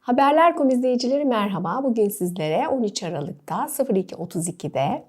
Haberler.com izleyicileri merhaba. Bugün sizlere 13 Aralık'ta 02.32'de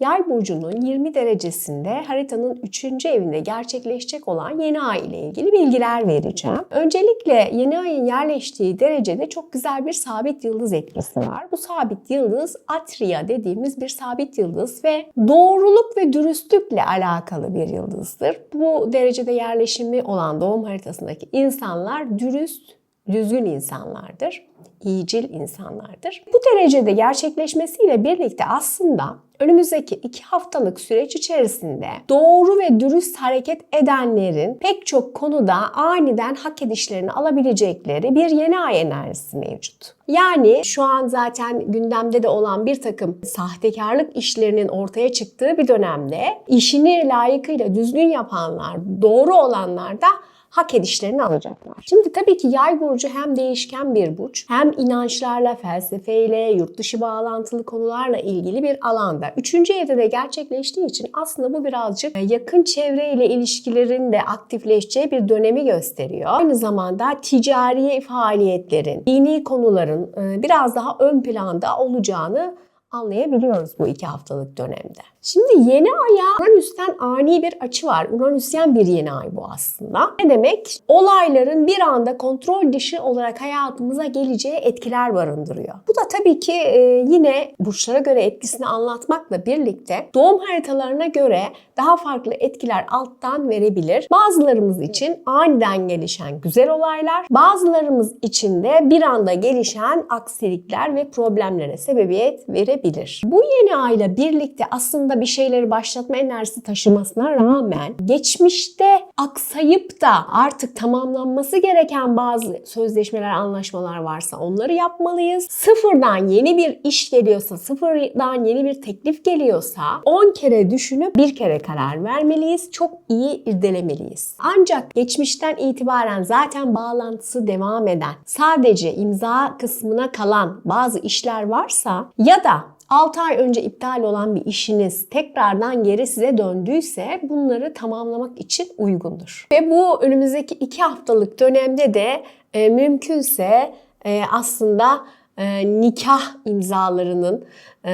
Yay burcunun 20 derecesinde haritanın 3. evinde gerçekleşecek olan yeni ay ile ilgili bilgiler vereceğim. Öncelikle yeni ayın yerleştiği derecede çok güzel bir sabit yıldız etkisi var. Bu sabit yıldız Atria dediğimiz bir sabit yıldız ve doğruluk ve dürüstlükle alakalı bir yıldızdır. Bu derecede yerleşimi olan doğum haritasındaki insanlar dürüst, düzgün insanlardır, iyicil insanlardır. Bu derecede gerçekleşmesiyle birlikte aslında önümüzdeki iki haftalık süreç içerisinde doğru ve dürüst hareket edenlerin pek çok konuda aniden hak edişlerini alabilecekleri bir yeni ay enerjisi mevcut. Yani şu an zaten gündemde de olan bir takım sahtekarlık işlerinin ortaya çıktığı bir dönemde işini layıkıyla düzgün yapanlar, doğru olanlar da hak edişlerini alacaklar. Şimdi tabii ki yay burcu hem değişken bir burç hem inançlarla, felsefeyle, yurt dışı bağlantılı konularla ilgili bir alanda. Üçüncü evde de gerçekleştiği için aslında bu birazcık e, yakın çevreyle ilişkilerin de aktifleşeceği bir dönemi gösteriyor. Aynı zamanda ticari faaliyetlerin, dini konuların e, biraz daha ön planda olacağını anlayabiliyoruz bu iki haftalık dönemde. Şimdi yeni aya Uranüs'ten ani bir açı var. Uranüsyen bir yeni ay bu aslında. Ne demek? Olayların bir anda kontrol dışı olarak hayatımıza geleceği etkiler barındırıyor. Bu da tabii ki e, yine burçlara göre etkisini anlatmakla birlikte doğum haritalarına göre daha farklı etkiler alttan verebilir. Bazılarımız için aniden gelişen güzel olaylar, bazılarımız için de bir anda gelişen aksilikler ve problemlere sebebiyet verebilir. Bu yeni ayla birlikte aslında bir şeyleri başlatma enerjisi taşımasına rağmen geçmişte aksayıp da artık tamamlanması gereken bazı sözleşmeler, anlaşmalar varsa onları yapmalıyız. Sıfırdan yeni bir iş geliyorsa, sıfırdan yeni bir teklif geliyorsa 10 kere düşünüp bir kere karar vermeliyiz. Çok iyi irdelemeliyiz. Ancak geçmişten itibaren zaten bağlantısı devam eden, sadece imza kısmına kalan bazı işler varsa ya da 6 ay önce iptal olan bir işiniz tekrardan geri size döndüyse bunları tamamlamak için uygundur. Ve bu önümüzdeki 2 haftalık dönemde de e, mümkünse e, aslında e, nikah imzalarının e,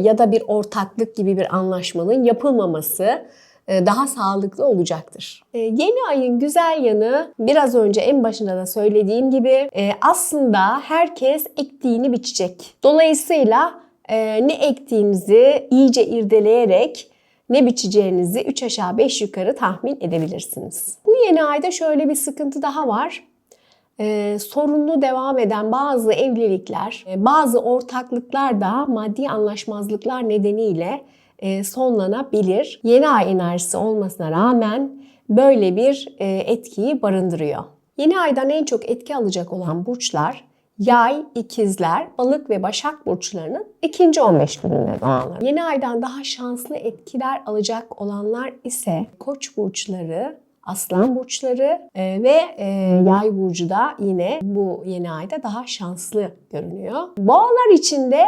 ya da bir ortaklık gibi bir anlaşmanın yapılmaması e, daha sağlıklı olacaktır. E, yeni ayın güzel yanı biraz önce en başında da söylediğim gibi e, aslında herkes ektiğini biçecek. Dolayısıyla ne ektiğinizi iyice irdeleyerek ne biçeceğinizi 3 aşağı 5 yukarı tahmin edebilirsiniz. Bu yeni ayda şöyle bir sıkıntı daha var. Ee, sorunlu devam eden bazı evlilikler, bazı ortaklıklar da maddi anlaşmazlıklar nedeniyle e, sonlanabilir. Yeni ay enerjisi olmasına rağmen böyle bir e, etkiyi barındırıyor. Yeni aydan en çok etki alacak olan burçlar Yay, ikizler, balık ve başak burçlarının ikinci 15 gününde doğanlar. Yeni aydan daha şanslı etkiler alacak olanlar ise koç burçları, aslan burçları e, ve e, yay burcu da yine bu yeni ayda daha şanslı görünüyor. Boğalar için de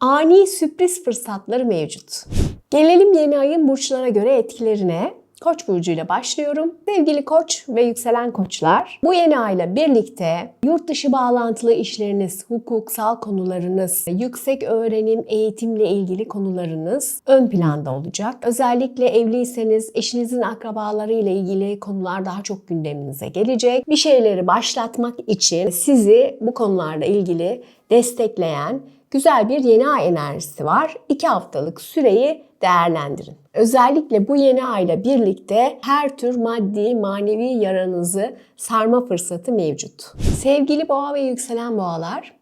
ani sürpriz fırsatları mevcut. Gelelim yeni ayın burçlara göre etkilerine. Koç burcuyla başlıyorum. Sevgili koç ve yükselen koçlar, bu yeni ayla birlikte yurt dışı bağlantılı işleriniz, hukuksal konularınız, yüksek öğrenim, eğitimle ilgili konularınız ön planda olacak. Özellikle evliyseniz eşinizin akrabaları ile ilgili konular daha çok gündeminize gelecek. Bir şeyleri başlatmak için sizi bu konularla ilgili destekleyen güzel bir yeni ay enerjisi var. 2 haftalık süreyi değerlendirin. Özellikle bu yeni ayla birlikte her tür maddi, manevi yaranızı sarma fırsatı mevcut. Sevgili boğa ve yükselen boğalar,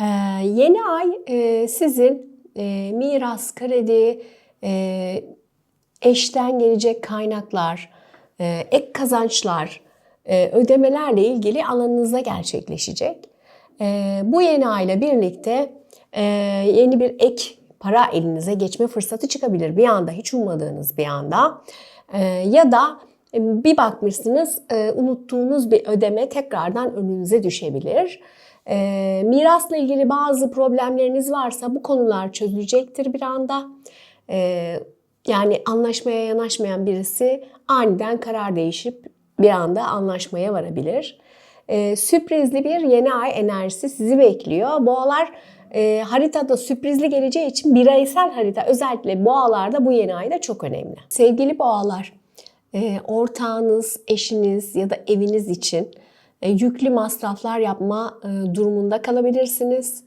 e, yeni ay e, sizin e, miras, kredi, eşten gelecek kaynaklar, ek kazançlar, ödemelerle ilgili alanınızda gerçekleşecek. Bu yeni ayla birlikte yeni bir ek para elinize geçme fırsatı çıkabilir bir anda hiç ummadığınız bir anda. Ee, ya da e, bir bakmışsınız e, unuttuğunuz bir ödeme tekrardan önünüze düşebilir. E, mirasla ilgili bazı problemleriniz varsa bu konular çözülecektir bir anda. E, yani anlaşmaya yanaşmayan birisi aniden karar değişip bir anda anlaşmaya varabilir. e, sürprizli bir yeni ay enerjisi sizi bekliyor. Boğalar e, haritada sürprizli geleceği için bireysel harita özellikle boğalarda bu yeni ayda çok önemli. Sevgili boğalar, e, ortağınız, eşiniz ya da eviniz için e, yüklü masraflar yapma e, durumunda kalabilirsiniz.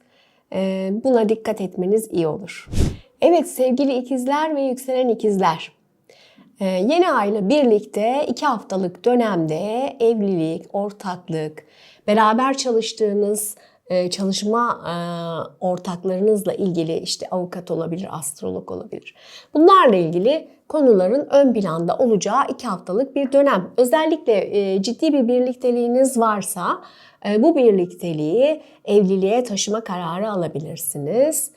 E, buna dikkat etmeniz iyi olur. Evet sevgili ikizler ve yükselen ikizler. Ee, yeni ayla birlikte iki haftalık dönemde evlilik, ortaklık, beraber çalıştığınız çalışma e, ortaklarınızla ilgili işte avukat olabilir, astrolog olabilir. Bunlarla ilgili konuların ön planda olacağı iki haftalık bir dönem. Özellikle e, ciddi bir birlikteliğiniz varsa bu birlikteliği evliliğe taşıma kararı alabilirsiniz.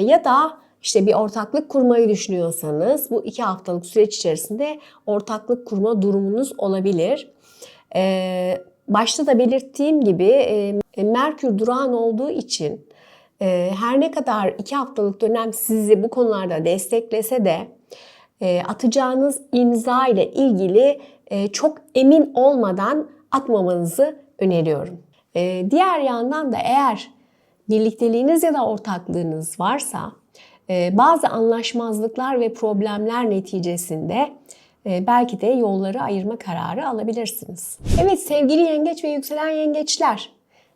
Ya da işte bir ortaklık kurmayı düşünüyorsanız bu iki haftalık süreç içerisinde ortaklık kurma durumunuz olabilir. Ee, başta da belirttiğim gibi e, Merkür durağan olduğu için e, her ne kadar iki haftalık dönem sizi bu konularda desteklese de e, atacağınız imza ile ilgili e, çok emin olmadan atmamanızı öneriyorum. E, diğer yandan da eğer birlikteliğiniz ya da ortaklığınız varsa ee, bazı anlaşmazlıklar ve problemler neticesinde e, belki de yolları ayırma kararı alabilirsiniz. Evet sevgili yengeç ve yükselen yengeçler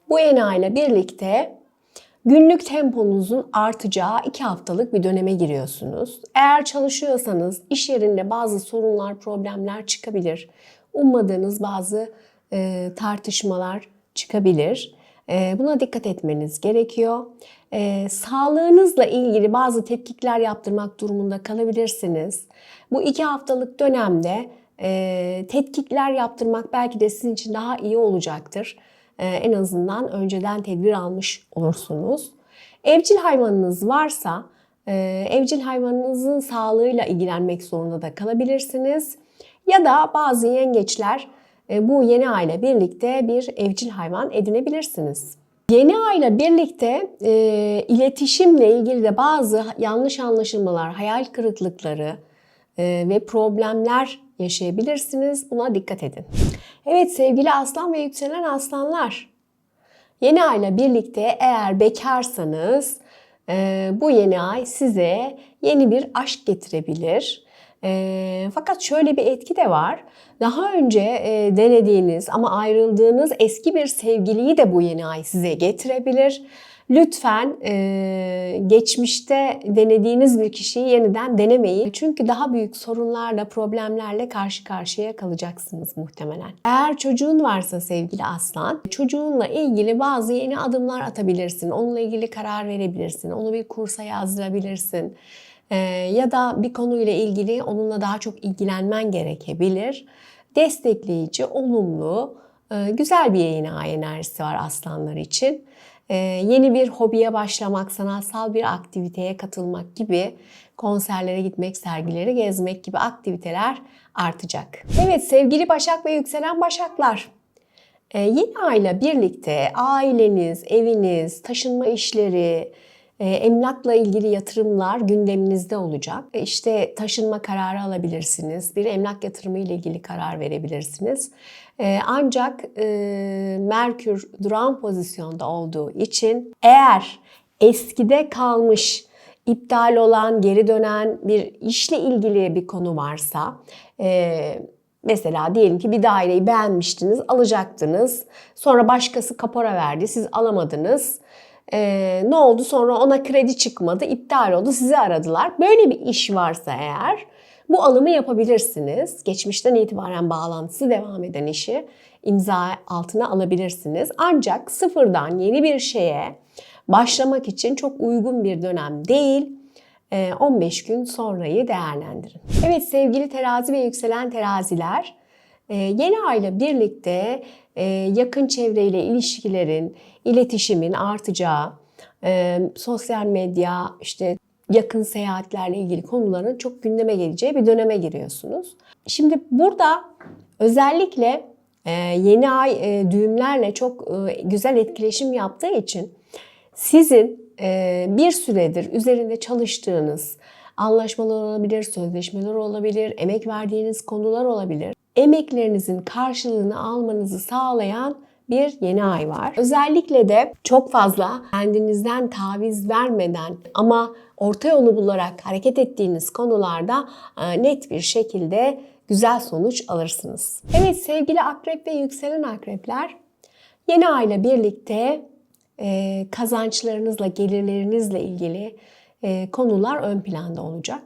bu ENA ile birlikte günlük temponuzun artacağı iki haftalık bir döneme giriyorsunuz. Eğer çalışıyorsanız iş yerinde bazı sorunlar, problemler çıkabilir. Ummadığınız bazı e, tartışmalar çıkabilir. E, buna dikkat etmeniz gerekiyor e, sağlığınızla ilgili bazı tetkikler yaptırmak durumunda kalabilirsiniz. Bu iki haftalık dönemde e, tetkikler yaptırmak belki de sizin için daha iyi olacaktır. E, en azından önceden tedbir almış olursunuz. Evcil hayvanınız varsa e, evcil hayvanınızın sağlığıyla ilgilenmek zorunda da kalabilirsiniz. Ya da bazı yengeçler e, bu yeni aile birlikte bir evcil hayvan edinebilirsiniz. Yeni ayla birlikte e, iletişimle ilgili de bazı yanlış anlaşılmalar, hayal kırıklıkları e, ve problemler yaşayabilirsiniz. Buna dikkat edin. Evet sevgili aslan ve yükselen aslanlar. Yeni ayla birlikte eğer bekarsanız e, bu yeni ay size yeni bir aşk getirebilir. E, fakat şöyle bir etki de var. Daha önce e, denediğiniz ama ayrıldığınız eski bir sevgiliyi de bu yeni ay size getirebilir. Lütfen e, geçmişte denediğiniz bir kişiyi yeniden denemeyin. Çünkü daha büyük sorunlarla, problemlerle karşı karşıya kalacaksınız muhtemelen. Eğer çocuğun varsa sevgili aslan, çocuğunla ilgili bazı yeni adımlar atabilirsin. Onunla ilgili karar verebilirsin. Onu bir kursa yazdırabilirsin. Ee, ya da bir konuyla ilgili onunla daha çok ilgilenmen gerekebilir. Destekleyici, olumlu, e, güzel bir yayın ay enerjisi var aslanlar için. Ee, yeni bir hobiye başlamak, sanatsal bir aktiviteye katılmak gibi konserlere gitmek, sergileri gezmek gibi aktiviteler artacak. Evet sevgili Başak ve yükselen Başaklar. Ee, yeni ayla birlikte aileniz, eviniz, taşınma işleri, e, emlakla ilgili yatırımlar gündeminizde olacak. E, işte taşınma kararı alabilirsiniz. Bir emlak yatırımı ile ilgili karar verebilirsiniz. E, ancak Merkür duran pozisyonda olduğu için eğer eskide kalmış iptal olan, geri dönen bir işle ilgili bir konu varsa, mesela diyelim ki bir daireyi beğenmiştiniz, alacaktınız. Sonra başkası kapora verdi, siz alamadınız. Ee, ne oldu sonra ona kredi çıkmadı, iptal oldu, sizi aradılar. Böyle bir iş varsa eğer bu alımı yapabilirsiniz. Geçmişten itibaren bağlantısı devam eden işi imza altına alabilirsiniz. Ancak sıfırdan yeni bir şeye başlamak için çok uygun bir dönem değil. 15 gün sonrayı değerlendirin. Evet sevgili terazi ve yükselen teraziler, yeni ayla birlikte yakın çevreyle ilişkilerin, iletişimin artacağı, sosyal medya, işte yakın seyahatlerle ilgili konuların çok gündeme geleceği bir döneme giriyorsunuz. Şimdi burada özellikle yeni ay düğümlerle çok güzel etkileşim yaptığı için sizin bir süredir üzerinde çalıştığınız anlaşmalar olabilir, sözleşmeler olabilir, emek verdiğiniz konular olabilir. Emeklerinizin karşılığını almanızı sağlayan bir yeni ay var. Özellikle de çok fazla kendinizden taviz vermeden ama orta yolu bularak hareket ettiğiniz konularda e, net bir şekilde güzel sonuç alırsınız. Evet sevgili akrep ve yükselen akrepler yeni ayla birlikte e, kazançlarınızla, gelirlerinizle ilgili e, konular ön planda olacak.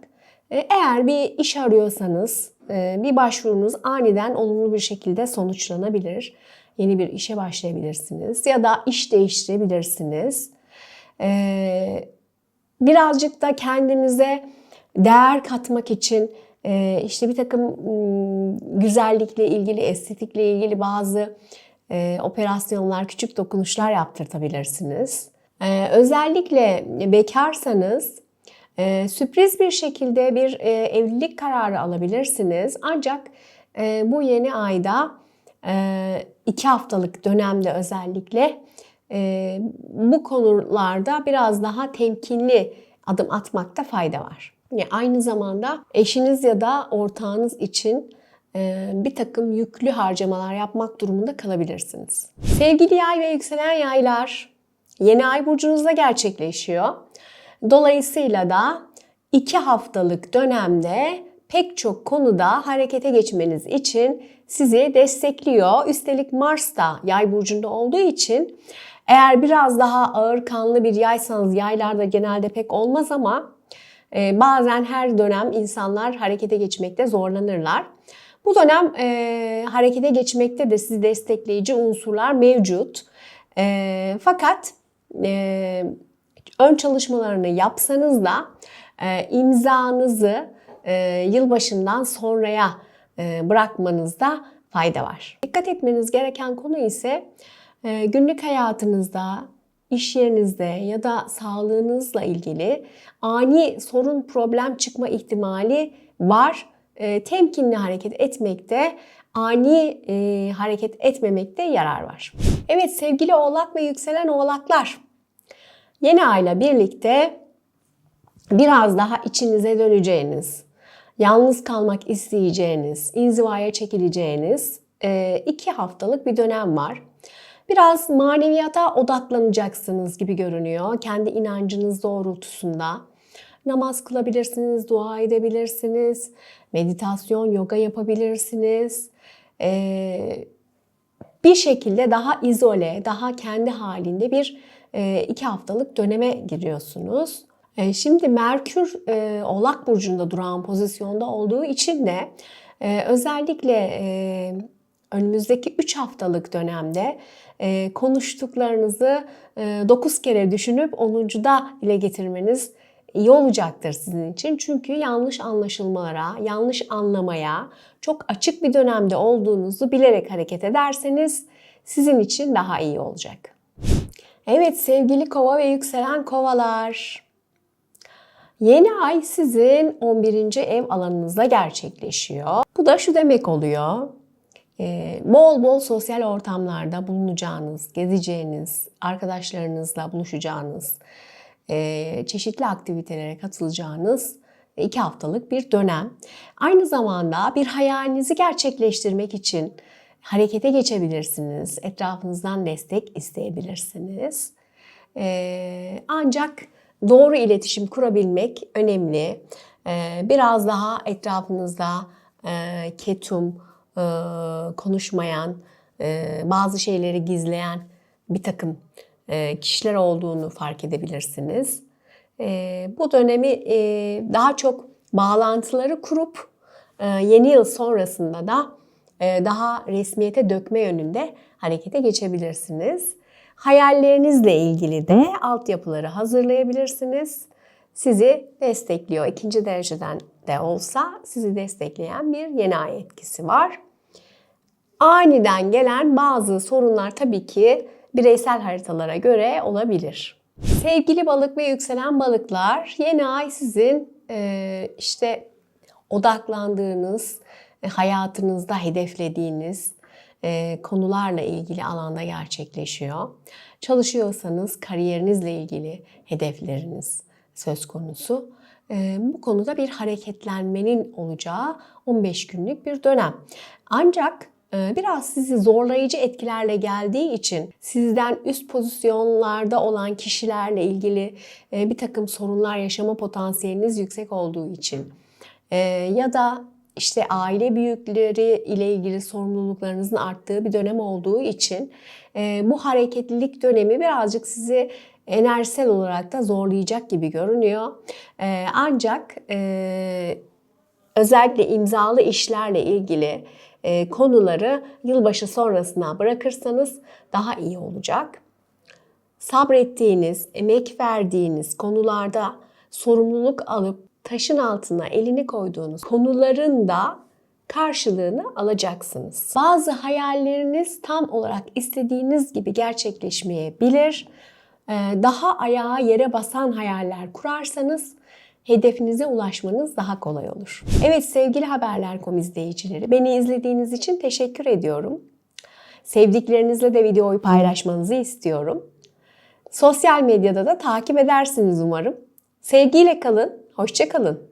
Eğer bir iş arıyorsanız bir başvurunuz aniden olumlu bir şekilde sonuçlanabilir. Yeni bir işe başlayabilirsiniz ya da iş değiştirebilirsiniz. E, birazcık da kendinize değer katmak için e, işte bir takım m, güzellikle ilgili, estetikle ilgili bazı e, operasyonlar, küçük dokunuşlar yaptırtabilirsiniz. E, özellikle bekarsanız e, sürpriz bir şekilde bir evlilik kararı alabilirsiniz. Ancak bu yeni ayda iki haftalık dönemde özellikle e, bu konularda biraz daha temkinli adım atmakta fayda var. Yani aynı zamanda eşiniz ya da ortağınız için e, bir takım yüklü harcamalar yapmak durumunda kalabilirsiniz. Sevgili yay ve yükselen yaylar, yeni ay burcunuzda gerçekleşiyor. Dolayısıyla da iki haftalık dönemde pek çok konuda harekete geçmeniz için sizi destekliyor. Üstelik Mars da yay burcunda olduğu için eğer biraz daha ağır kanlı bir yaysanız yaylarda genelde pek olmaz ama e, bazen her dönem insanlar harekete geçmekte zorlanırlar. Bu dönem e, harekete geçmekte de sizi destekleyici unsurlar mevcut. E, fakat e, ön çalışmalarını yapsanız da e, imzanızı e, yılbaşından sonraya e, bırakmanızda fayda var. Dikkat etmeniz gereken konu ise e, günlük hayatınızda, iş yerinizde ya da sağlığınızla ilgili ani sorun problem çıkma ihtimali var. E, temkinli hareket etmekte, ani e, hareket etmemekte yarar var. Evet sevgili oğlak ve yükselen oğlaklar, yeni ayla birlikte biraz daha içinize döneceğiniz, yalnız kalmak isteyeceğiniz, inzivaya çekileceğiniz e, iki haftalık bir dönem var. Biraz maneviyata odaklanacaksınız gibi görünüyor. Kendi inancınız doğrultusunda. Namaz kılabilirsiniz, dua edebilirsiniz, meditasyon, yoga yapabilirsiniz. Ee, bir şekilde daha izole, daha kendi halinde bir e, iki haftalık döneme giriyorsunuz. E, şimdi Merkür e, Oğlak Burcu'nda duran pozisyonda olduğu için de e, özellikle önümüzdeki 3 haftalık dönemde konuştuklarınızı e, 9 kere düşünüp 10.da dile getirmeniz iyi olacaktır sizin için. Çünkü yanlış anlaşılmalara, yanlış anlamaya çok açık bir dönemde olduğunuzu bilerek hareket ederseniz sizin için daha iyi olacak. Evet sevgili kova ve yükselen kovalar. Yeni ay sizin 11. ev alanınızda gerçekleşiyor. Bu da şu demek oluyor. Ee, bol bol sosyal ortamlarda bulunacağınız, gezeceğiniz, arkadaşlarınızla buluşacağınız, e, çeşitli aktivitelere katılacağınız iki haftalık bir dönem. Aynı zamanda bir hayalinizi gerçekleştirmek için harekete geçebilirsiniz. Etrafınızdan destek isteyebilirsiniz. Ee, ancak doğru iletişim kurabilmek önemli. Ee, biraz daha etrafınızda e, ketum, e, konuşmayan, e, bazı şeyleri gizleyen bir takım kişiler olduğunu fark edebilirsiniz. Bu dönemi daha çok bağlantıları kurup yeni yıl sonrasında da daha resmiyete dökme yönünde harekete geçebilirsiniz. Hayallerinizle ilgili de altyapıları hazırlayabilirsiniz. Sizi destekliyor. İkinci dereceden de olsa sizi destekleyen bir yeni ay etkisi var. Aniden gelen bazı sorunlar tabii ki bireysel haritalara göre olabilir. Sevgili balık ve yükselen balıklar, yeni ay sizin e, işte odaklandığınız, e, hayatınızda hedeflediğiniz konularla ilgili alanda gerçekleşiyor. Çalışıyorsanız kariyerinizle ilgili hedefleriniz söz konusu. E, bu konuda bir hareketlenmenin olacağı 15 günlük bir dönem. Ancak e, biraz sizi zorlayıcı etkilerle geldiği için sizden üst pozisyonlarda olan kişilerle ilgili e, bir takım sorunlar yaşama potansiyeliniz yüksek olduğu için e, ya da işte aile büyükleri ile ilgili sorumluluklarınızın arttığı bir dönem olduğu için e, bu hareketlilik dönemi birazcık sizi enerjisel olarak da zorlayacak gibi görünüyor. E, ancak e, özellikle imzalı işlerle ilgili e, konuları yılbaşı sonrasına bırakırsanız daha iyi olacak. Sabrettiğiniz, emek verdiğiniz konularda sorumluluk alıp taşın altına elini koyduğunuz konuların da karşılığını alacaksınız. Bazı hayalleriniz tam olarak istediğiniz gibi gerçekleşmeyebilir. Ee, Daha ayağa yere basan hayaller kurarsanız hedefinize ulaşmanız daha kolay olur. Evet sevgili Haberler.com izleyicileri beni izlediğiniz için teşekkür ediyorum. Sevdiklerinizle de videoyu paylaşmanızı istiyorum. Sosyal medyada da takip edersiniz umarım. Sevgiyle kalın, hoşça kalın.